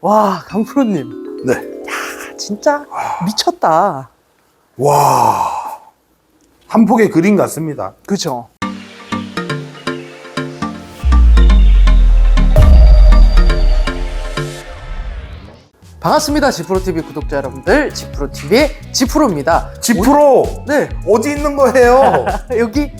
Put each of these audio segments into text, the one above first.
와, 강프로님. 네. 아, 진짜 미쳤다. 와. 한 폭의 그림 같습니다. 그죠? 반갑습니다. 지프로TV 구독자 여러분들. 지프로TV의 지프로입니다. 지프로 네, 어디 있는 거예요? 여기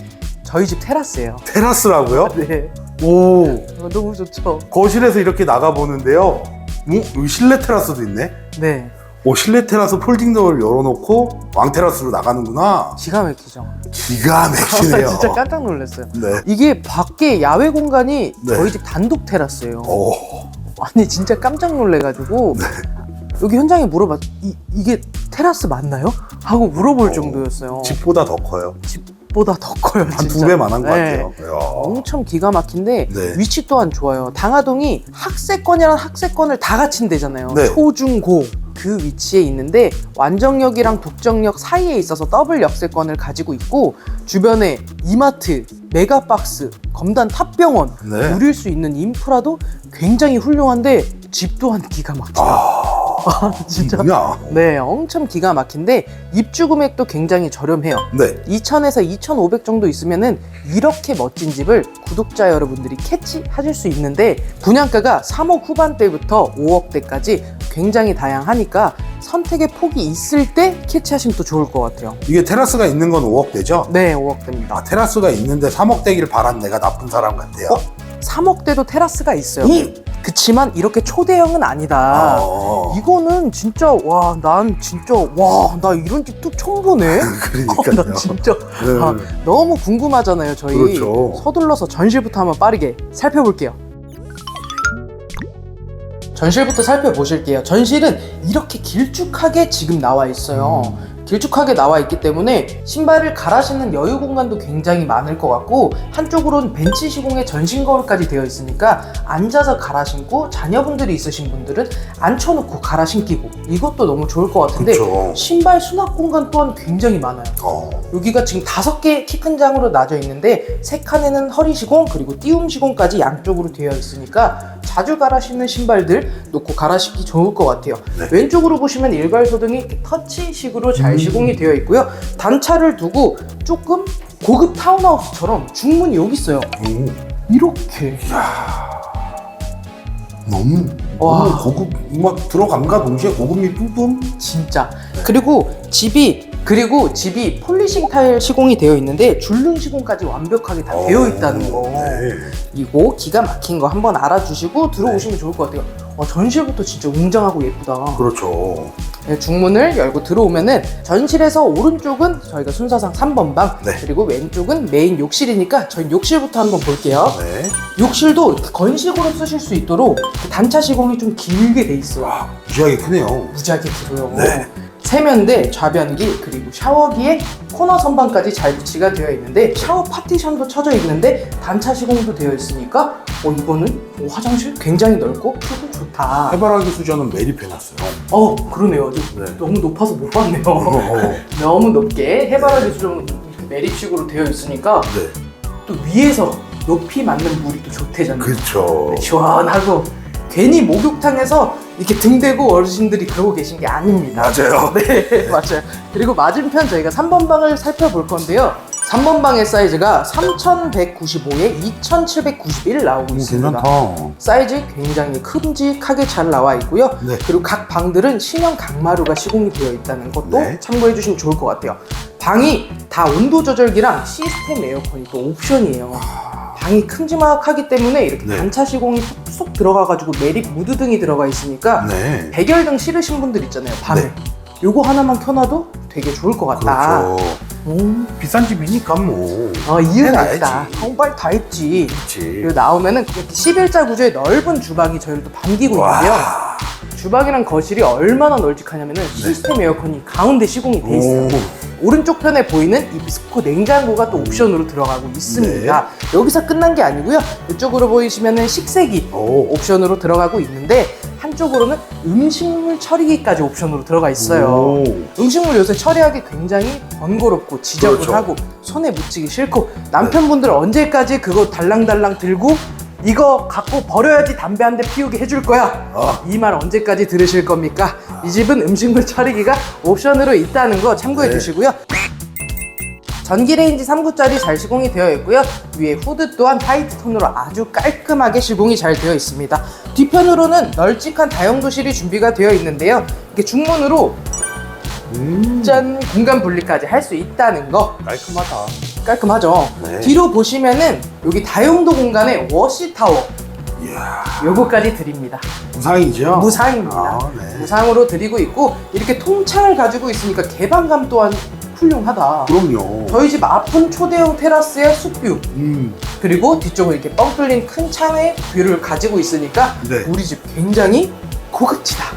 저희 집 테라스예요. 테라스라고요? 네, 오. 어, 너무 좋죠. 거실에서 이렇게 나가 보는데요. 오, 여기 실내 테라스도 있네. 네, 오, 실내 테라스 폴딩 도어를 열어놓고 왕 테라스로 나가는구나. 기가 막히죠. 기가 막히네요. 진짜 깜짝 놀랐어요. 네. 이게 밖에 야외 공간이 네. 저희 집 단독 테라스예요. 오. 아니 진짜 깜짝 놀래가지고 네. 여기 현장에 물어봤 이, 이게 테라스 맞나요? 하고 물어볼 정도였어요. 집보다 더 커요. 보다 더 커요. 한. 두 배만 한 것 네. 같아요. 이야. 엄청 기가 막힌데 네. 위치 또한 좋아요. 당하동이 학세권이랑 학세권을 다 갖춘 데잖아요. 네. 초 중 고 그 위치에 있는데 완정역이랑 독정역 사이에 있어서 더블 역세권을 가지고 있고 주변에 이마트, 메가박스, 검단 탑병원 네. 누릴 수 있는 인프라도 굉장히 훌륭한데 집 또한 기가 막혀요. 아, 진짜. 뭐냐? 네, 엄청 기가 막힌데 입주 금액도 굉장히 저렴해요. 네. 2,000에서 2,500 정도 있으면은 이렇게 멋진 집을 구독자 여러분들이 캐치하실 수 있는데 분양가가 3억 후반대부터 5억대까지 굉장히 다양하니까 선택의 폭이 있을 때 캐치하시면 또 좋을 것 같아요. 이게 테라스가 있는 건 5억 대죠? 네, 5억대입니다. 아, 테라스가 있는데 3억 대기를 바란 내가 나쁜 사람 같아요. 어? 3억대도 테라스가 있어요. 음. 그치만 이렇게 초대형은 아니다. 어. 이거는 진짜 와 난 진짜 와 나 이런 집또 처음 보네. 그러니까요. 나 진짜 네. 아, 너무 궁금하잖아요 저희 그렇죠. 서둘러서 전실부터 한번 빠르게 살펴볼게요 전실부터 살펴보실게요 전실은 이렇게 길쭉하게 지금 나와 있어요 음. 길쭉하게 나와 있기 때문에 신발을 갈아 신는 여유 공간도 굉장히 많을 것 같고 한쪽으로는 벤치 시공에 전신 거울까지 되어 있으니까 앉아서 갈아 신고 자녀분들이 있으신 분들은 앉혀놓고 갈아 신기고 이것도 너무 좋을 것 같은데 그렇죠. 신발 수납 공간 또한 굉장히 많아요 어. 여기가 지금 다섯 개 키 큰 장으로 나져 있는데 세 칸에는 허리 시공 그리고 띄움 시공까지 양쪽으로 되어 있으니까 자주 갈아 신는 신발들 놓고 갈아 신기 좋을 것 같아요. 네. 왼쪽으로 보시면 일괄 소등이 터치식으로 잘 음. 시공이 되어 있고요. 단차를 두고 조금 고급 타운하우스처럼 중문이 여기 있어요. 오. 이렇게 너무 와. 너무 고급 막 들어감과 동시에 고급미 뿜뿜. 진짜. 그리고 집이 그리고 집이 폴리싱 타일 시공이 되어 있는데 줄눈 시공까지 완벽하게 다 되어 있다는 거. 네. 이거 기가 막힌 거 한번 알아주시고 들어오시면 좋을 것 같아요. 와, 전실부터 진짜 웅장하고 예쁘다. 그렇죠. 네, 중문을 열고 들어오면은 전실에서 오른쪽은 저희가 순서상 3번 방, 네. 그리고 왼쪽은 메인 욕실이니까 저희 욕실부터 한번 볼게요. 네. 욕실도 건식으로 쓰실 수 있도록 그 단차 시공이 좀 길게 돼 있어요. 와, 무지하게 크네요. 무지하게 길어요. 네. 세면대, 좌변기, 그리고 샤워기에 코너 선반까지 잘 배치가 되어 있는데 샤워 파티션도 쳐져 있는데 단차 시공도 되어 있으니까 어 이거는 어, 화장실 굉장히 넓고 크고 좋다. 해바라기 수저는 매립해놨어요. 어 그러네요. 저- 네. 너무 높아서 못 봤네요. 어. 너무 높게 해바라기 좀 매립식으로 되어 있으니까 네. 또 위에서 높이 맞는 물이 또 좋대잖아요. 그렇죠. 시원하고 괜히 목욕탕에서 이렇게 등 대고 어르신들이 그러고 계신 게 아닙니다. 맞아요. 네, 맞아요. 그리고 맞은편 저희가 3번 방을 살펴볼 건데요. 3번 방의 사이즈가 3195에 2791 나오고 음, 있습니다. 괜찮다. 사이즈 굉장히 큼직하게 잘 나와 있고요. 네. 그리고 각 방들은 신형 강마루가 시공이 되어 있다는 것도 네. 참고해 주시면 좋을 것 같아요. 방이 다 온도 조절기랑 시스템 에어컨이 또 옵션이에요. 방이 큼지막하기 때문에 이렇게 네. 단차 시공이 쏙쏙 들어가가지고 매립 무드등이 들어가 있으니까 네. 백열등 싫으신 분들 있잖아요 밤에 네. 요거 하나만 켜놔도 되게 좋을 것 같다 그렇죠. 오, 비싼 집이니까 뭐. 아 이유가. 있다 정말 다 했지. 그리고 나오면은 이렇게 11자 구조의 넓은 주방이 저희를 또 반기고 있는데요 와. 주방이랑 거실이 얼마나 널찍하냐면은 시스템 에어컨이 가운데 시공이 돼 있어요 네. 오. 오른쪽 편에 보이는 이 비스코 냉장고가 또 옵션으로 들어가고 있습니다. 네. 여기서 끝난 게 아니고요. 이쪽으로 보이시면은 식세기 오. 옵션으로 들어가고 있는데 한쪽으로는 음식물 처리기까지 옵션으로 들어가 있어요. 오. 음식물 요새 처리하기 굉장히 번거롭고 지저분하고 그렇죠. 손에 묻히기 싫고 남편분들 언제까지 그거 달랑달랑 들고 이거 갖고 버려야지 담배 한 대 피우게 해줄 거야. 어. 이 말 언제까지 들으실 겁니까? 이 집은 음식물 처리기가 옵션으로 있다는 거 참고해 네. 주시고요. 전기레인지 3구짜리 잘 시공이 되어 있고요. 위에 후드 또한 화이트 톤으로 아주 깔끔하게 시공이 잘 되어 있습니다. 뒤편으로는 널찍한 다용도실이 준비가 되어 있는데요. 이렇게 중문으로 음, 짠 공간 분리까지 할 수 있다는 거 깔끔하다. 깔끔하죠. 네. 뒤로 보시면은 여기 다용도 공간에 워시 타워 이야, 요거까지 드립니다. 무상이죠? 무상입니다. 아, 네. 무상으로 드리고 있고 이렇게 통창을 가지고 있으니까 개방감 또한 훌륭하다. 그럼요. 저희 집 앞은 초대형 테라스의 숲뷰 음, 그리고 뒤쪽은 이렇게 뻥 뚫린 큰 창의 뷰를 가지고 있으니까 네. 우리 집 굉장히 고급지다.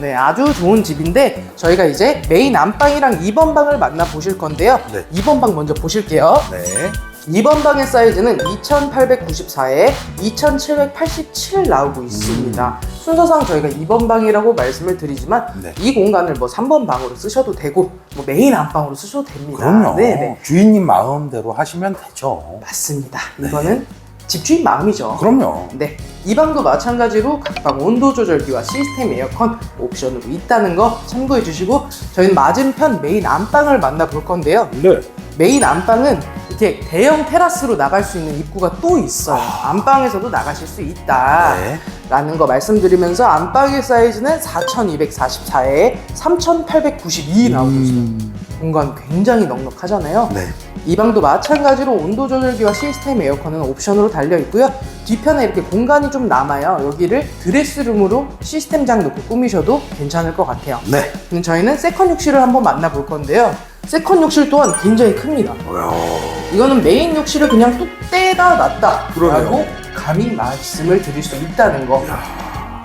네, 아주 좋은 집인데 저희가 이제 메인 안방이랑 2번 방을 만나 보실 건데요. 네. 2번 방 먼저 보실게요. 네. 2번 방의 사이즈는 2894에 2787 나오고 있습니다. 순서상 저희가 2번 방이라고 말씀을 드리지만 네. 이 공간을 뭐 3번 방으로 쓰셔도 되고 뭐 메인 안방으로 쓰셔도 됩니다. 그럼요. 네, 네. 주인님 마음대로 하시면 되죠. 맞습니다. 이거는 집주인 마음이죠. 그럼요. 네, 이 방도 마찬가지로 각 방 온도 조절기와 시스템 에어컨 옵션으로 있다는 거 참고해 주시고 저희는 맞은편 메인 안방을 만나볼 건데요. 네. 메인 안방은 이렇게 대형 테라스로 나갈 수 있는 입구가 또 있어요. 안방에서도 나가실 수 있다. 네. 라는 거 말씀드리면서 안방의 사이즈는 4244에 3892 나오고 있어요. 음, 공간 굉장히 넉넉하잖아요. 네. 이 방도 마찬가지로 온도 조절기와 시스템 에어컨은 옵션으로 달려 있고요. 뒤편에 이렇게 공간이 좀 남아요. 여기를 드레스룸으로 시스템장 놓고 꾸미셔도 괜찮을 것 같아요. 네. 그럼 저희는 세컨 욕실을 한번 만나볼 건데요. 세컨 욕실 또한 굉장히 큽니다. 이거는 메인 욕실을 그냥 뚝 떼다 놨다 그러네요. 라고 감히 말씀을 드릴 수 있다는 거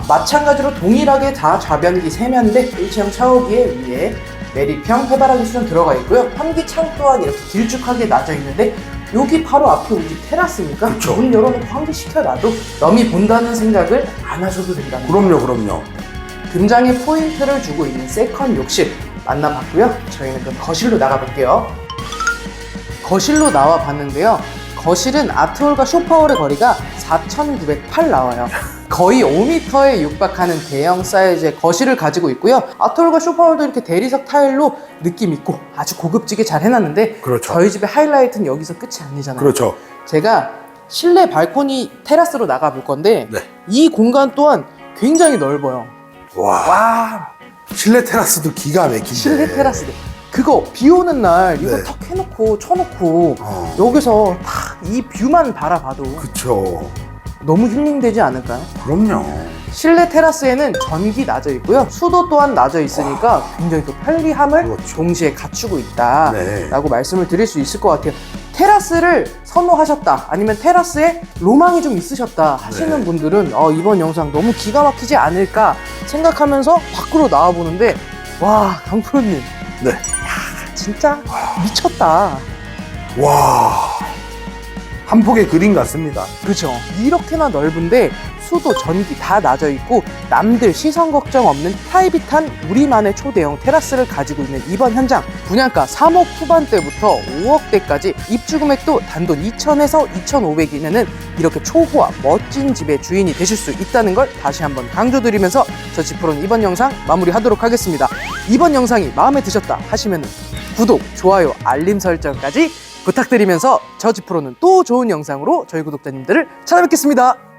마찬가지로 동일하게 다 좌변기 세면대 일체형 샤워기에 위에 매립형 해바라기 수전 들어가 있고요 환기창 또한 이렇게 길쭉하게 나져 있는데 여기 바로 앞에 우리 집 테라스니까 그쵸. 문 열어놓고 환기시켜놔도 남이 본다는 생각을 안 하셔도 된다는 거 그럼요, 그럼요. 금장에 포인트를 주고 있는 세컨 욕실 만나봤고요. 저희는 그럼 거실로 나가볼게요. 거실로 나와 봤는데요. 거실은 아트홀과 쇼파홀의 거리가 4,908 나와요. 거의 5m에 육박하는 대형 사이즈의 거실을 가지고 있고요. 아트홀과 쇼파홀도 이렇게 대리석 타일로 느낌 있고 아주 고급지게 잘 해놨는데 그렇죠. 저희 집의 하이라이트는 여기서 끝이 아니잖아요. 그렇죠. 제가 실내 발코니 테라스로 나가 볼 건데 네. 이 공간 또한 굉장히 넓어요. 와. 와 실내 테라스도 기가 막힌데. 실내 테라스도 그거 비 오는 날 이거 네. 턱 해놓고 쳐놓고 어. 여기서 딱 이 뷰만 바라봐도 그쵸. 너무 힐링되지 않을까요? 그럼요. 실내 테라스에는 전기 나져 있고요 수도 또한 나져 있으니까 굉장히 또 편리함을 그렇죠. 동시에 갖추고 있다 네. 라고 말씀을 드릴 수 있을 것 같아요 테라스를 선호하셨다 아니면 테라스에 로망이 좀 있으셨다 하시는 네. 분들은 어, 이번 영상 너무 기가 막히지 않을까 생각하면서 밖으로 나와 보는데 와 강프로님 네. 진짜 미쳤다. 와. 한 폭의 그림 같습니다. 그죠? 이렇게나 넓은데 수도 전기 다 나져 있고 남들 시선 걱정 없는 프라이빗한 우리만의 초대형 테라스를 가지고 있는 이번 현장 분양가 3억 후반대부터 5억대까지 입주 금액도 단돈 2천에서 2,500이면은 이렇게 초호화 멋진 집의 주인이 되실 수 있다는 걸 다시 한번 강조드리면서 저 집프로는 이번 영상 마무리하도록 하겠습니다. 이번 영상이 마음에 드셨다 하시면은 구독, 좋아요, 알림 설정까지 부탁드리면서 저 집프로는 또 좋은 영상으로 저희 구독자님들을 찾아뵙겠습니다.